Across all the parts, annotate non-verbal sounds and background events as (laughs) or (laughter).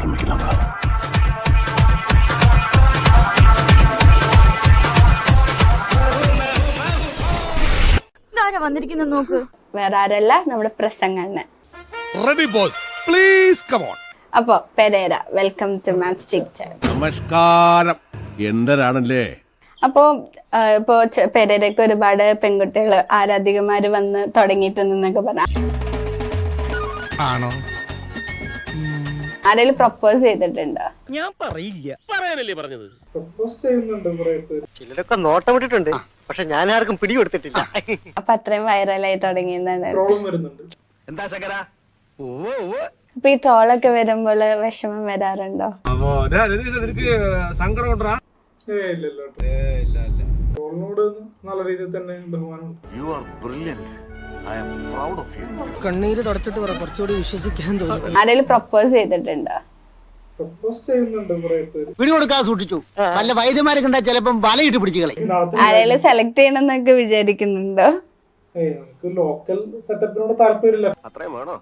ആരംഭിക്കുന്നത്. വന്നിരിക്കുന്ന നോക്ക്? വേറെ ആരല്ല നമ്മുടെ പ്രസംഗണ്ണൻ ready boss please come on അപ്പോ പെരേര വെൽക്കം ടു മാത്സ് ചിക്ച നമസ്കാരം. എന്തരാണല്ലേ? അപ്പോ ഇപ്പോ പെരേരക്ക് ഒരുപാട് പെൺകുട്ടികൾ ആരാധികമാര് വന്ന് തുടങ്ങിയിട്ടുണ്ടെന്നൊക്കെ പറയാം ആണോ? ആരെങ്കിലും പ്രപ്പോസ് ചെയ്തിട്ടുണ്ടോ? ഞാൻ പറയില്ല. പറയാനല്ലേ പറഞ്ഞത്? ചിലരൊക്കെ നോട്ടമിട്ടിട്ടുണ്ട് പക്ഷെ ഞാൻ ആർക്കും പിടികൊടുത്തിട്ടില്ല. അപ്പൊ അത്രയും വൈറലായി തുടങ്ങിയെന്നാണ്. എന്താ ശങ്കര? അപ്പൊ ഈ ട്രോളൊക്കെ വരുമ്പോൾ വിഷമം വരാറുണ്ടോ? സങ്കടം ട്രോളിനോട് നല്ല രീതിയിൽ തന്നെ ബഹുമാനമുണ്ട്. യു ആർ ബ്രില്യന്റ് കണ്ണീര് തുടച്ചിട്ട് പറ കുറച്ചുകൂടി വിശ്വസിക്കാൻ തോന്നുന്നു. ആരെങ്കിലും പ്രപ്പോസ് ചെയ്തിട്ടുണ്ടോ? പ്രപ്പോസ് ചെയ്യുന്നുണ്ട് കുറെ പേര്. പിടികൊടുക്കാതെ സൂക്ഷിച്ചു. നല്ല വൈദ്യമാരെ കണ്ടാൽ ചിലപ്പം വലയിട്ട് പിടിച്ചു കളി ആരെങ്കിലും സെലക്ട് ചെയ്യണമെന്നൊക്കെ വിചാരിക്കുന്നുണ്ടോ? ലോക്കൽ സെറ്റപ്പിനോട് താല്പര്യമില്ല. അത്രയും വേണോ?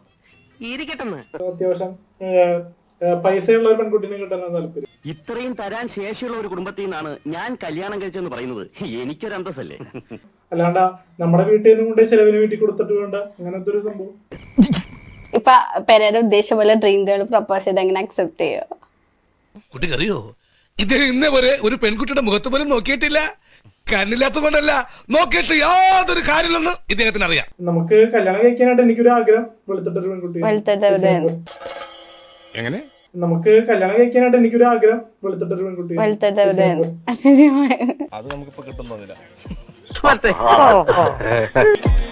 അത്യാവശ്യം പൈസയുള്ള ഒരു പെൺകുട്ടിനെ കിട്ടാനാണ് താല്പര്യം. ഇത്രയും തരാൻ ശേഷിയുള്ള ഒരു കുടുംബത്തിൽ നിന്നാണ് ഞാൻ കല്യാണം കഴിച്ചെന്ന് പറയുന്നത്. എനിക്കൊരു അന്തസ്സല്ലേ അല്ലാണ്ട നമ്മുടെ വീട്ടിൽ നിന്നും കൊണ്ട് ചെലവിന് വീട്ടിൽ കൊടുത്തിട്ട് വേണ്ട. അങ്ങനത്തെ ഒരു സംഭവം. ഇപ്പൊ പെരേര ഉദ്ദേശം പോലെ ഡ്രീം ഗേൾ പ്രപ്പോസ് ചെയ്ത് എങ്ങനെ അക്സെപ്റ്റ് ചെയ്യോ? കുട്ടിക്കറിയോ? ഇത് ഇന്നേ വരെ ഒരു പെൺകുട്ടിയുടെ മുഖത്ത് പോലും നോക്കിയിട്ടില്ല. കണ്ണില്ലാത്തത് കൊണ്ടല്ല നോക്കിയിട്ട് യാതൊരു കാര്യമില്ലെന്ന് ഇദ്ദേഹത്തിന് അറിയാം. നമുക്ക് കല്യാണം കഴിക്കാനായിട്ട് എനിക്കൊരു ആഗ്രഹം വെളുത്തിട്ടൊരു പെൺകുട്ടി വെളുത്തിട്ടൊരു എങ്ങനെ? നമുക്ക് കല്യാണം കഴിക്കാനായിട്ട് എനിക്കൊരു ആഗ്രഹം. വെളുത്തിട്ടൊരു പെൺകുട്ടി. വെളുത്തിട്ടൊരു അത് നമുക്കിപ്പോ കിട്ടുന്നില്ല (laughs)